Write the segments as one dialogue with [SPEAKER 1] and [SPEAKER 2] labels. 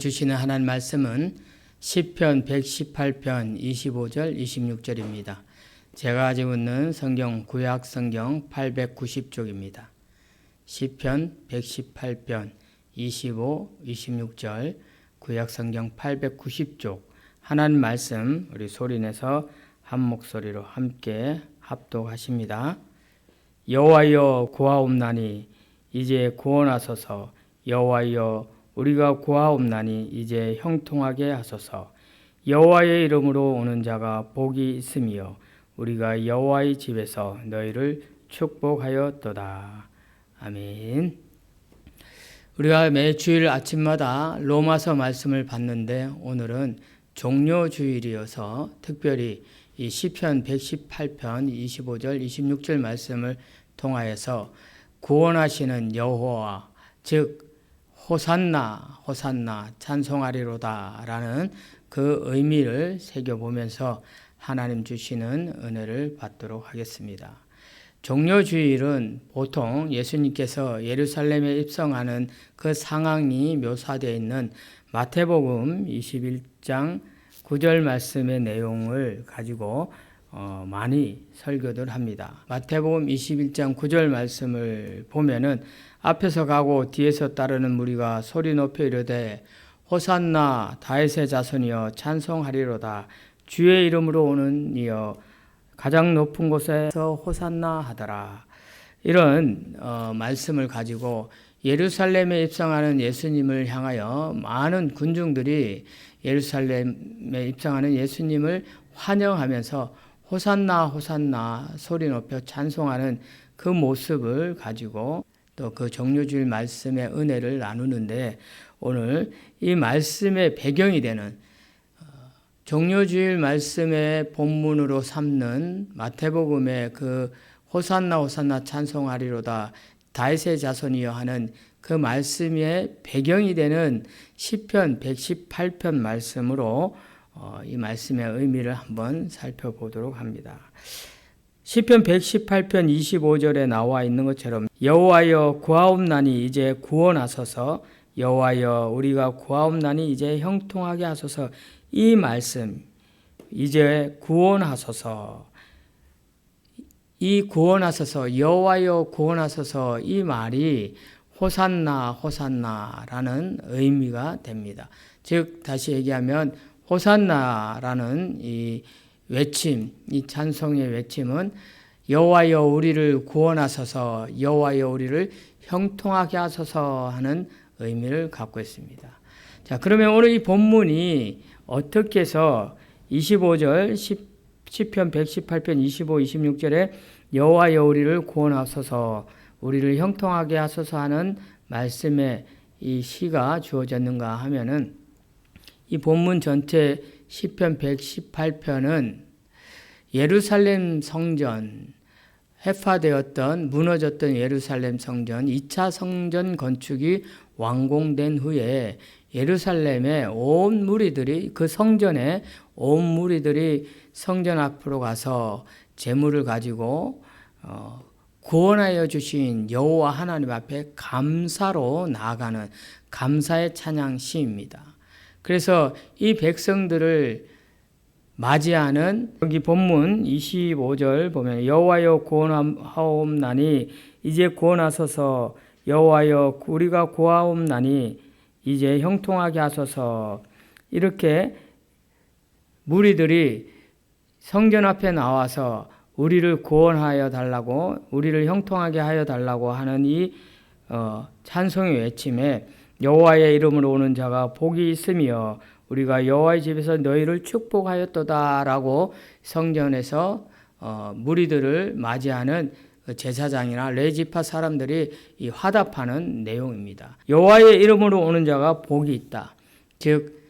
[SPEAKER 1] 주시는 하나님 말씀은 시편 118편 25절 26절입니다. 제가 가지고 있는 성경 구약 성경 890쪽입니다. 시편 118편 25, 26절 구약 성경 890쪽 하나님 말씀 우리 소리내서 한 목소리로 함께 합독하십니다. 여호와여 구하옵나니 이제 구원하소서 여호와여 우리가 구하옵나니 이제 형통하게 하소서. 여호와의 이름으로 오는 자가 복이 있으며 우리가 여호와의 집에서 너희를 축복하였도다. 아멘. 우리가 매 주일 아침마다 로마서 말씀을 받는데 오늘은 종료 주일이어서 특별히 이 시편 118편 25절 26절 말씀을 통하여서 구원하시는 여호와 즉 호산나 호산나 찬송하리로다라는 그 의미를 새겨 보면서 하나님 주시는 은혜를 받도록 하겠습니다. 종료 주일은 보통 예수님께서 예루살렘에 입성하는 그 상황이 묘사되어 있는 마태복음 21장 9절 말씀의 내용을 가지고 어, 많이 설교들 합니다. 마태복음 21장 9절 말씀을 보면은 앞에서 가고 뒤에서 따르는 무리가 소리 높여 이르되 호산나 다윗의 자손이여 찬송하리로다. 주의 이름으로 오는 이여 가장 높은 곳에서 호산나 하더라. 이런 어, 말씀을 가지고 예루살렘에 입성하는 예수님을 향하여 많은 군중들이 예루살렘에 입성하는 예수님을 환영하면서 호산나 호산나 소리 높여 찬송하는 그 모습을 가지고 또그 종료주일 말씀의 은혜를 나누는데 오늘 이 말씀의 배경이 되는 어, 종료주일 말씀의 본문으로 삼는 마태복음의 그 호산나 호산나 찬송하리로다 다윗의 자손이여 하는 그 말씀의 배경이 되는 시편 118편 말씀으로 어, 이 말씀의 의미를 한번 살펴보도록 합니다. 시편 118편 25절에 나와 있는 것처럼 여호와여 구하옵나니 이제 구원하소서. 여호와여 우리가 구하옵나니 이제 형통하게 하소서. 이 말씀 이제 구원하소서. 이 구원하소서 여호와여 구원하소서 이 말이 호산나 호산나라는 의미가 됩니다. 즉 다시 얘기하면 호산나라는 이 외침, 이 찬송의 외침은 여호와여 우리를 구원하소서, 여호와여 우리를 형통하게 하소서 하는 의미를 갖고 있습니다. 자, 그러면 오늘 이 본문이 어떻게 해서 25절 10, 시편 118편 25, 26절에 여호와여 우리를 구원하소서, 우리를 형통하게 하소서 하는 말씀에 이 시가 주어졌는가 하면은 이 본문 전체 시편 118편은 예루살렘 성전 해파되었던 무너졌던 예루살렘 성전 2차 성전 건축이 완공된 후에 예루살렘의 온 무리들이 그 성전에 온 무리들이 성전 앞으로 가서 재물을 가지고 어, 구원하여 주신 여호와 하나님 앞에 감사로 나아가는 감사의 찬양 시입니다. 그래서 이 백성들을 맞이하는 여기 본문 25절 보면 여호와여 구원하옵나니 이제 구원하소서. 여호와여 우리가 구하옵나니 이제 형통하게 하소서. 이렇게 무리들이 성전 앞에 나와서 우리를 구원하여 달라고 우리를 형통하게 하여 달라고 하는 이 어, 찬송의 외침에 여호와의 이름으로 오는 자가 복이 있으며 우리가 여호와의 집에서 너희를 축복하였도다라고 성전에서 어, 무리들을 맞이하는 그 제사장이나 레지파 사람들이 이 화답하는 내용입니다. 여호와의 이름으로 오는 자가 복이 있다. 즉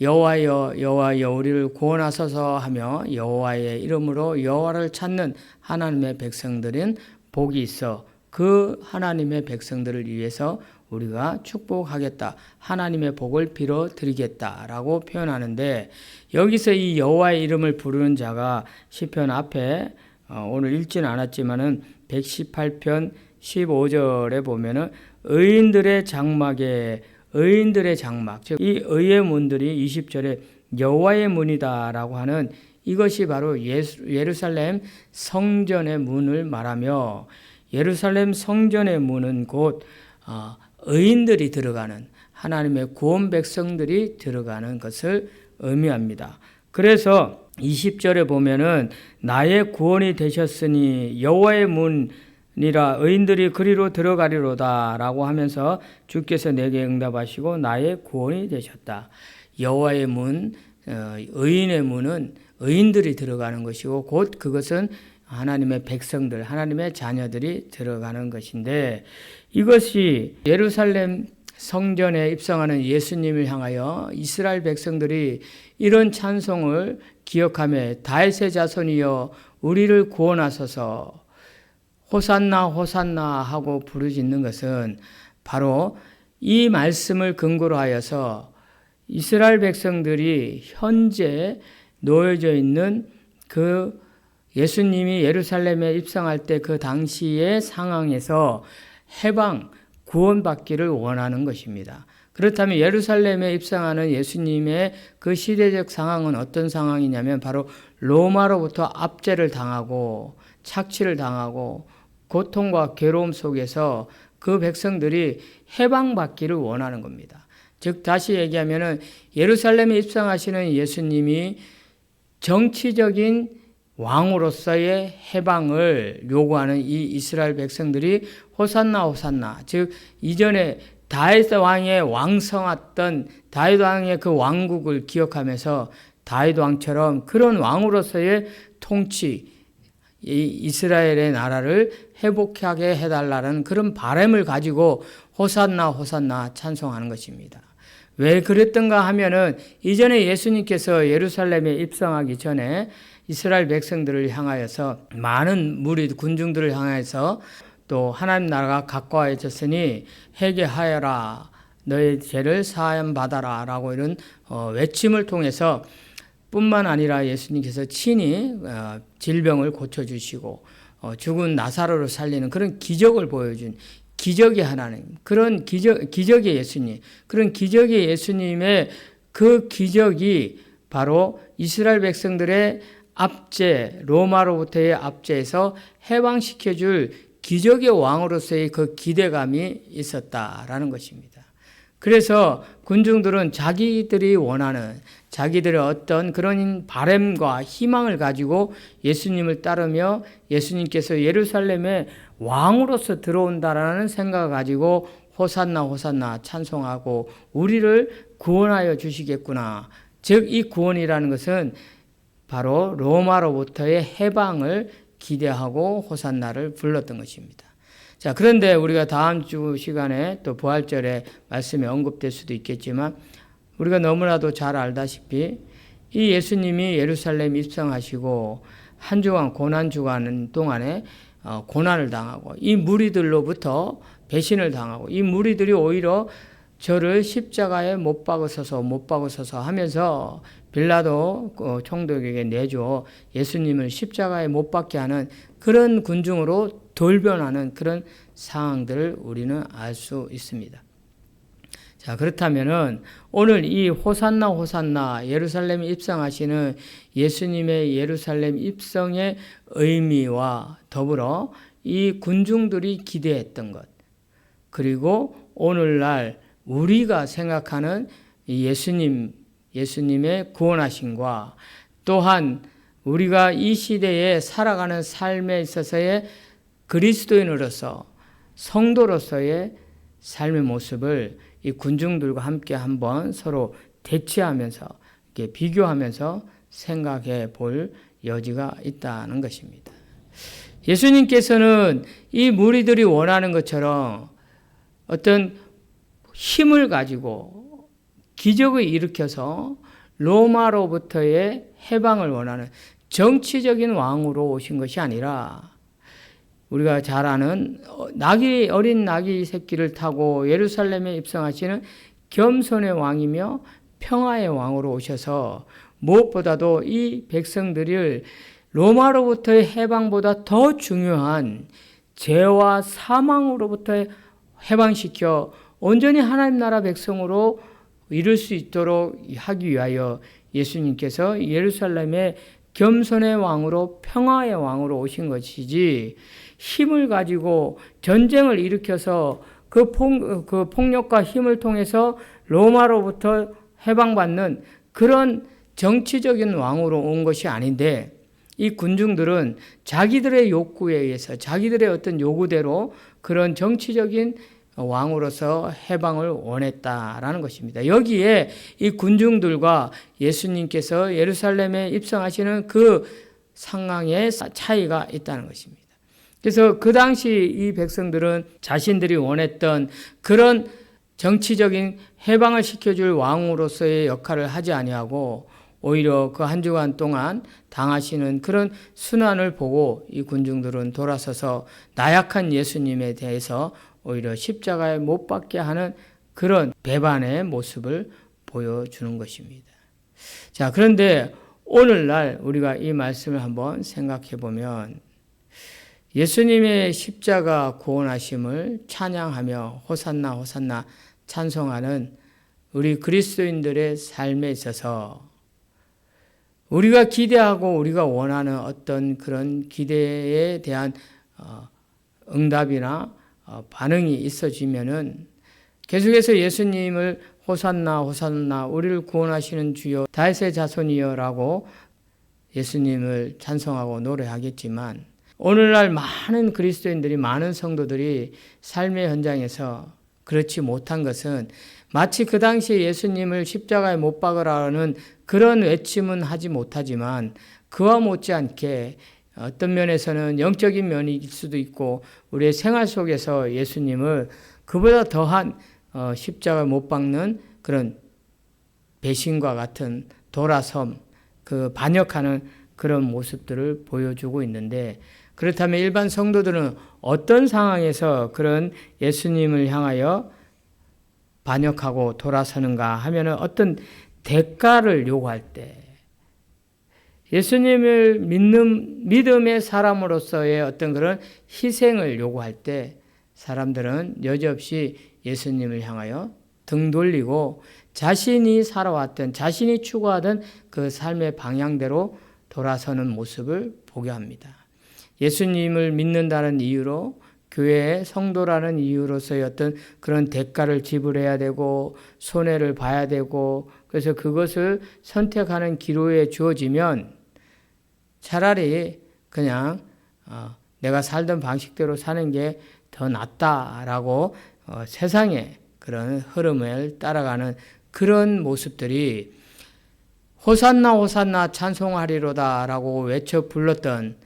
[SPEAKER 1] 여호와여 여호와여 우리를 구원하소서 하며 여호와의 이름으로 여호와를 찾는 하나님의 백성들은 복이 있어 그 하나님의 백성들을 위해서 우리가 축복하겠다. 하나님의 복을 빌어 드리겠다라고 표현하는데 여기서 이 여호와의 이름을 부르는 자가 시편 앞에 어, 오늘 읽지는 않았지만은 118편 15절에 보면은 의인들의 장막에 의인들의 장막, 즉 이 의의 문들이 20절에 여호와의 문이다라고 하는 이것이 바로 예수, 예루살렘 성전의 문을 말하며 예루살렘 성전의 문은 곧 어, 의인들이 들어가는 하나님의 구원 백성들이 들어가는 것을 의미합니다. 그래서 20절에 보면은 나의 구원이 되셨으니 여호와의 문이라 의인들이 그리로 들어가리로다라고 하면서 주께서 내게 응답하시고 나의 구원이 되셨다. 여호와의 문, 어, 의인의 문은 의인들이 들어가는 것이고 곧 그것은 하나님의 백성들, 하나님의 자녀들이 들어가는 것인데 이것이 예루살렘 성전에 입성하는 예수님을 향하여 이스라엘 백성들이 이런 찬송을 기억하며 다윗의 자손이여 우리를 구원하소서. 호산나 호산나 하고 부르짖는 것은 바로 이 말씀을 근거로 하여서 이스라엘 백성들이 현재 놓여져 있는 그 예수님이 예루살렘에 입성할 때 그 당시의 상황에서 해방, 구원받기를 원하는 것입니다. 그렇다면 예루살렘에 입성하는 예수님의 그 시대적 상황은 어떤 상황이냐면 바로 로마로부터 압제를 당하고 착취를 당하고 고통과 괴로움 속에서 그 백성들이 해방받기를 원하는 겁니다. 즉 다시 얘기하면은 예루살렘에 입성하시는 예수님이 정치적인 왕으로서의 해방을 요구하는 이 이스라엘 백성들이 호산나 호산나 즉 이전에 다윗 왕의 왕성했던 다윗 왕의 그 왕국을 기억하면서 다윗 왕처럼 그런 왕으로서의 통치 이 이스라엘의 나라를 회복하게 해달라는 그런 바람을 가지고 호산나 호산나 찬송하는 것입니다. 왜 그랬던가 하면은 이전에 예수님께서 예루살렘에 입성하기 전에 이스라엘 백성들을 향하여서 많은 무리 군중들을 향해서 또 하나님 나라가 가까워졌으니 회개하여라. 너의 죄를 사함 받아라라고 이런 어, 외침을 통해서 뿐만 아니라 예수님께서 친히 어, 질병을 고쳐 주시고 어, 죽은 나사로를 살리는 그런 기적을 보여준 기적의 하나님 그런 기적 기적의 예수님 그런 기적의 예수님의 그 기적이 바로 이스라엘 백성들의 압제 로마로부터의 압제에서 해방시켜 줄 기적의 왕으로서의 그 기대감이 있었다라는 것입니다. 그래서 군중들은 자기들이 원하는 자기들의 어떤 그런 바램과 희망을 가지고 예수님을 따르며 예수님께서 예루살렘에 왕으로서 들어온다라는 생각을 가지고 호산나 호산나 찬송하고 우리를 구원하여 주시겠구나. 즉 이 구원이라는 것은 바로 로마로부터의 해방을 기대하고 호산나를 불렀던 것입니다. 자, 그런데 우리가 다음 주 시간에 또 부활절에 말씀에 언급될 수도 있겠지만 우리가 너무나도 잘 알다시피 이 예수님이 예루살렘 입성하시고 한 주간 고난 주간 동안에 어, 고난을 당하고 이 무리들로부터 배신을 당하고 이 무리들이 오히려 저를 십자가에 못 박으소서 못 박으소서 하면서 빌라도 어, 총독에게 내줘 예수님을 십자가에 못 박게 하는 그런 군중으로 돌변하는 그런 상황들을 우리는 알 수 있습니다. 자, 그렇다면은 오늘 이 호산나 호산나 예루살렘 입성하시는 예수님의 예루살렘 입성의 의미와 더불어 이 군중들이 기대했던 것, 그리고 오늘날 우리가 생각하는 예수님, 예수님의 구원하심과 또한 우리가 이 시대에 살아가는 삶에 있어서의 그리스도인으로서 성도로서의 삶의 모습을 이 군중들과 함께 한번 서로 대치하면서 이렇게 비교하면서 생각해 볼 여지가 있다는 것입니다. 예수님께서는 이 무리들이 원하는 것처럼 어떤 힘을 가지고 기적을 일으켜서 로마로부터의 해방을 원하는 정치적인 왕으로 오신 것이 아니라 우리가 잘 아는 나귀 어린 나귀 새끼를 타고 예루살렘에 입성하시는 겸손의 왕이며 평화의 왕으로 오셔서 무엇보다도 이 백성들을 로마로부터의 해방보다 더 중요한 죄와 사망으로부터 해방시켜 온전히 하나님 나라 백성으로 이룰 수 있도록 하기 위하여 예수님께서 예루살렘에 겸손의 왕으로 평화의 왕으로 오신 것이지 힘을 가지고 전쟁을 일으켜서 그, 폭, 그 폭력과 힘을 통해서 로마로부터 해방받는 그런 정치적인 왕으로 온 것이 아닌데 이 군중들은 자기들의 욕구에 의해서 자기들의 어떤 요구대로 그런 정치적인 왕으로서 해방을 원했다라는 것입니다. 여기에 이 군중들과 예수님께서 예루살렘에 입성하시는 그 상황의 차이가 있다는 것입니다. 그래서 그 당시 이 백성들은 자신들이 원했던 그런 정치적인 해방을 시켜줄 왕으로서의 역할을 하지 아니하고 오히려 그 한 주간 동안 당하시는 그런 순환을 보고 이 군중들은 돌아서서 나약한 예수님에 대해서 오히려 십자가에 못 박게 하는 그런 배반의 모습을 보여주는 것입니다. 자, 그런데 오늘날 우리가 이 말씀을 한번 생각해 보면 예수님의 십자가 구원하심을 찬양하며 호산나 호산나 찬송하는 우리 그리스도인들의 삶에 있어서 우리가 기대하고 우리가 원하는 어떤 그런 기대에 대한 어, 응답이나 어, 반응이 있어지면은 계속해서 예수님을 호산나 호산나 우리를 구원하시는 주여 다윗의 자손이여라고 예수님을 찬송하고 노래하겠지만 오늘날 많은 그리스도인들이 많은 성도들이 삶의 현장에서 그렇지 못한 것은 마치 그 당시에 예수님을 십자가에 못 박으라는 그런 외침은 하지 못하지만 그와 못지않게 어떤 면에서는 영적인 면일 수도 있고 우리의 생활 속에서 예수님을 그보다 더한 어, 십자가 못 박는 그런 배신과 같은 돌아섬, 그 반역하는 그런 모습들을 보여주고 있는데 그렇다면 일반 성도들은 어떤 상황에서 그런 예수님을 향하여 반역하고 돌아서는가 하면은 어떤 대가를 요구할 때 예수님을 믿는 믿음의 사람으로서의 어떤 그런 희생을 요구할 때 사람들은 여지없이 예수님을 향하여 등 돌리고 자신이 살아왔던 자신이 추구하던 그 삶의 방향대로 돌아서는 모습을 보게 합니다. 예수님을 믿는다는 이유로 교회의 성도라는 이유로서의 어떤 그런 대가를 지불해야 되고 손해를 봐야 되고 그래서 그것을 선택하는 기로에 주어지면 차라리 그냥 어, 내가 살던 방식대로 사는 게 더 낫다라고 어, 세상의 그런 흐름을 따라가는 그런 모습들이 호산나 호산나 찬송하리로다라고 외쳐 불렀던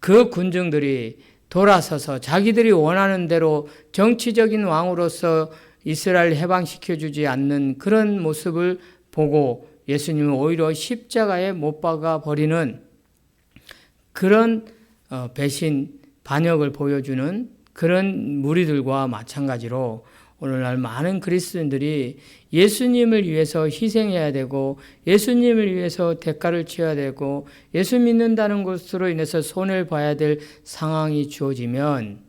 [SPEAKER 1] 그 군중들이 돌아서서 자기들이 원하는 대로 정치적인 왕으로서 이스라엘 해방시켜 주지 않는 그런 모습을 보고 예수님은 오히려 십자가에 못 박아 버리는 그런 어, 배신 반역을 보여주는 그런 무리들과 마찬가지로 오늘날 많은 그리스도인들이 예수님을 위해서 희생해야 되고 예수님을 위해서 대가를 치어야 되고 예수 믿는다는 것으로 인해서 손해를 봐야 될 상황이 주어지면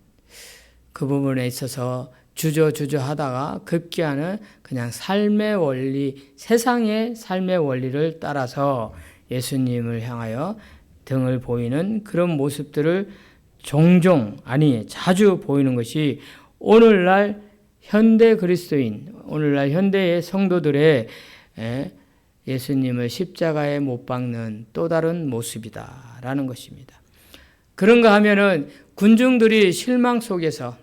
[SPEAKER 1] 그 부분에 있어서 주저주저 하다가 급기야는 그냥 삶의 원리, 세상의 삶의 원리를 따라서 예수님을 향하여 등을 보이는 그런 모습들을 종종, 아니, 자주 보이는 것이 오늘날 현대 그리스도인, 오늘날 현대의 성도들의 예수님을 십자가에 못 박는 또 다른 모습이다라는 것입니다. 그런가 하면은 군중들이 실망 속에서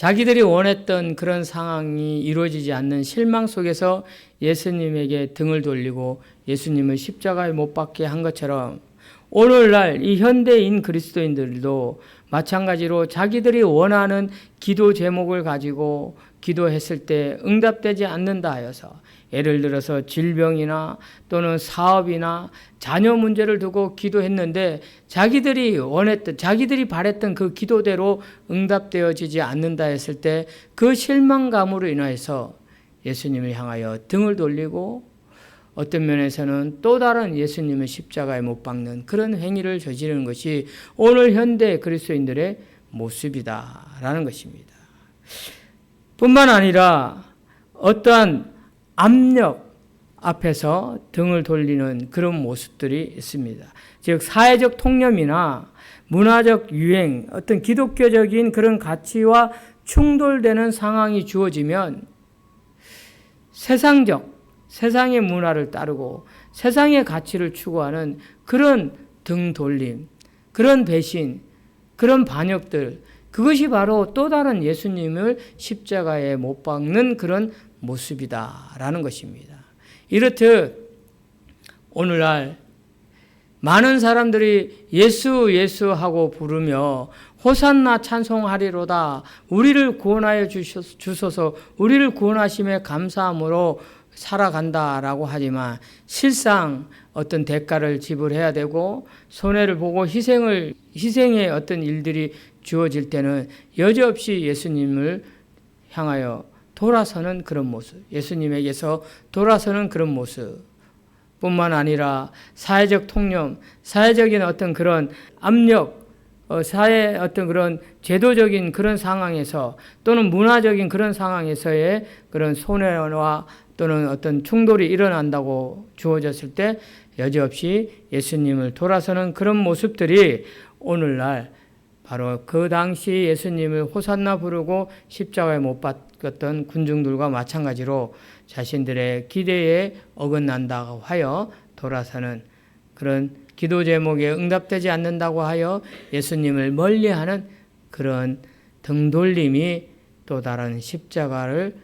[SPEAKER 1] 자기들이 원했던 그런 상황이 이루어지지 않는 실망 속에서 예수님에게 등을 돌리고 예수님을 십자가에 못 박게 한 것처럼 오늘날 이 현대인 그리스도인들도 마찬가지로 자기들이 원하는 기도 제목을 가지고 기도했을 때 응답되지 않는다 하여서 예를 들어서 질병이나 또는 사업이나 자녀 문제를 두고 기도했는데 자기들이 원했던 자기들이 바랬던 그 기도대로 응답되어지지 않는다 했을 때 그 실망감으로 인하여서 예수님을 향하여 등을 돌리고 어떤 면에서는 또 다른 예수님을 십자가에 못 박는 그런 행위를 저지르는 것이 오늘 현대 그리스도인들의 모습이다라는 것입니다. 뿐만 아니라 어떠한 압력 앞에서 등을 돌리는 그런 모습들이 있습니다. 즉 사회적 통념이나 문화적 유행, 어떤 기독교적인 그런 가치와 충돌되는 상황이 주어지면 세상적, 세상의 문화를 따르고 세상의 가치를 추구하는 그런 등 돌림, 그런 배신, 그런 반역들, 그것이 바로 또 다른 예수님을 십자가에 못 박는 그런 모습이다라는 것입니다. 이렇듯 오늘날 많은 사람들이 예수 예수 하고 부르며 호산나 찬송하리로다 우리를 구원하여 주소서 우리를 구원하심에 감사함으로 살아간다라고 하지만 실상 어떤 대가를 지불해야 되고 손해를 보고 희생을 희생의 어떤 일들이 주어질 때는 여지없이 예수님을 향하여 돌아서는 그런 모습, 예수님에게서 돌아서는 그런 모습. 뿐만 아니라 사회적 통념, 사회적인 어떤 그런 압력, 어, 사회 어떤 그런 제도적인 그런 상황에서 또는 문화적인 그런 상황에서의 그런 손해와 또는 어떤 충돌이 일어난다고 주어졌을 때 여지없이 예수님을 돌아서는 그런 모습들이 오늘날 바로 그 당시 예수님을 호산나 부르고 십자가에 못 박았던 군중들과 마찬가지로 자신들의 기대에 어긋난다고 하여 돌아서는 그런 기도 제목에 응답되지 않는다고 하여 예수님을 멀리하는 그런 등돌림이 또 다른 십자가를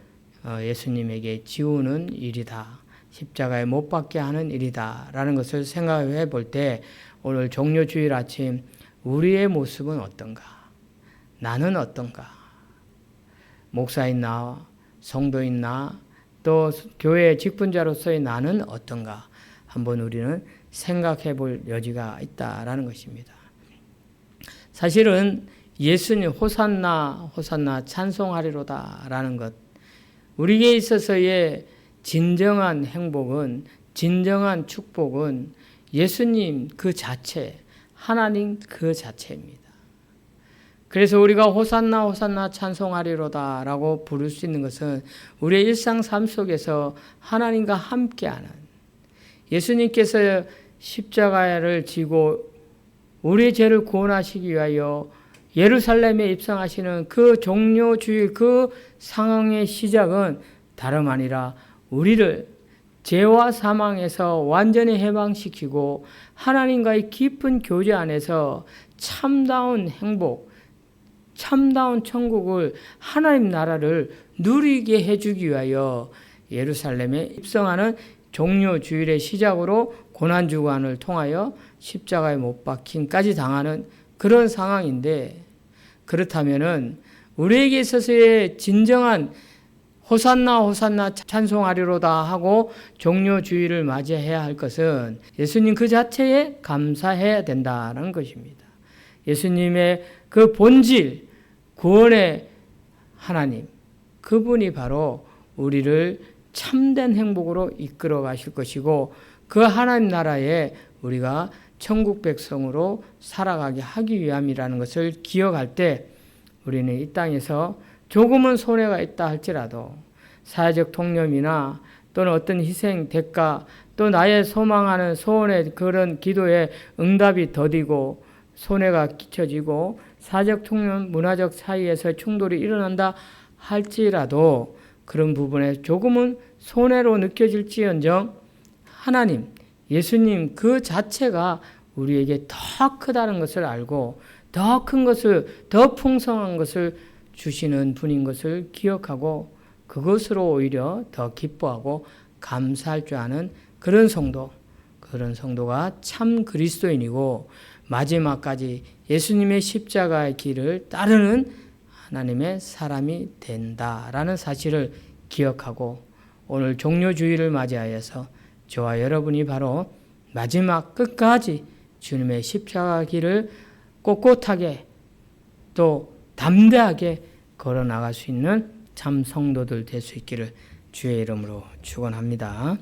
[SPEAKER 1] 어, 예수님에게 지우는 일이다. 십자가에 못 박게 하는 일이다. 라는 것을 생각해 볼 때 오늘 종료 주일 아침 우리의 모습은 어떤가? 나는 어떤가? 목사인 나, 성도인 나, 또 교회 직분자로서의 나는 어떤가? 한번 우리는 생각해 볼 여지가 있다라는 것입니다. 사실은 예수님 호산나 호산나 찬송하리로다라는 것 우리에게 있어서의 진정한 행복은 진정한 축복은 예수님 그 자체 하나님 그 자체입니다. 그래서 우리가 호산나 호산나 찬송하리로다라고 부를 수 있는 것은 우리의 일상 삶 속에서 하나님과 함께하는 예수님께서 십자가를 지고 우리의 죄를 구원하시기 위하여 예루살렘에 입성하시는 그 종료 주일 그 상황의 시작은 다름 아니라 우리를 죄와 사망에서 완전히 해방시키고 하나님과의 깊은 교제 안에서 참다운 행복, 참다운 천국을 하나님 나라를 누리게 해주기 위하여 예루살렘에 입성하는 종료 주일의 시작으로 고난 주관을 통하여 십자가에 못 박힘까지 당하는 그런 상황인데 그렇다면은 우리에게 있어서의 진정한 호산나 호산나 찬송하리로다 하고 종료 주일을 맞이해야 할 것은 예수님 그 자체에 감사해야 된다는 것입니다. 예수님의 그 본질 구원의 하나님 그분이 바로 우리를 참된 행복으로 이끌어 가실 것이고 그 하나님 나라에 우리가 천국 백성으로 살아가게 하기 위함이라는 것을 기억할 때 우리는 이 땅에서 조금은 손해가 있다 할지라도 사회적 통념이나 또는 어떤 희생, 대가, 또 나의 소망하는 소원의 그런 기도에 응답이 더디고 손해가 끼쳐지고 사적 통념, 문화적 사이에서 충돌이 일어난다 할지라도 그런 부분에 조금은 손해로 느껴질지언정 하나님, 예수님 그 자체가 우리에게 더 크다는 것을 알고 더 큰 것을, 더 풍성한 것을 주시는 분인 것을 기억하고 그것으로 오히려 더 기뻐하고 감사할 줄 아는 그런 성도, 그런 성도가 참 그리스도인이고 마지막까지 예수님의 십자가의 길을 따르는 하나님의 사람이 된다라는 사실을 기억하고 오늘 종료주의를 맞이하여서 저와 여러분이 바로 마지막 끝까지 주님의 십자가 길을 꼿꼿하게 또 담대하게 걸어 나갈 수 있는 참 성도들 될 수 있기를 주의 이름으로 축원합니다.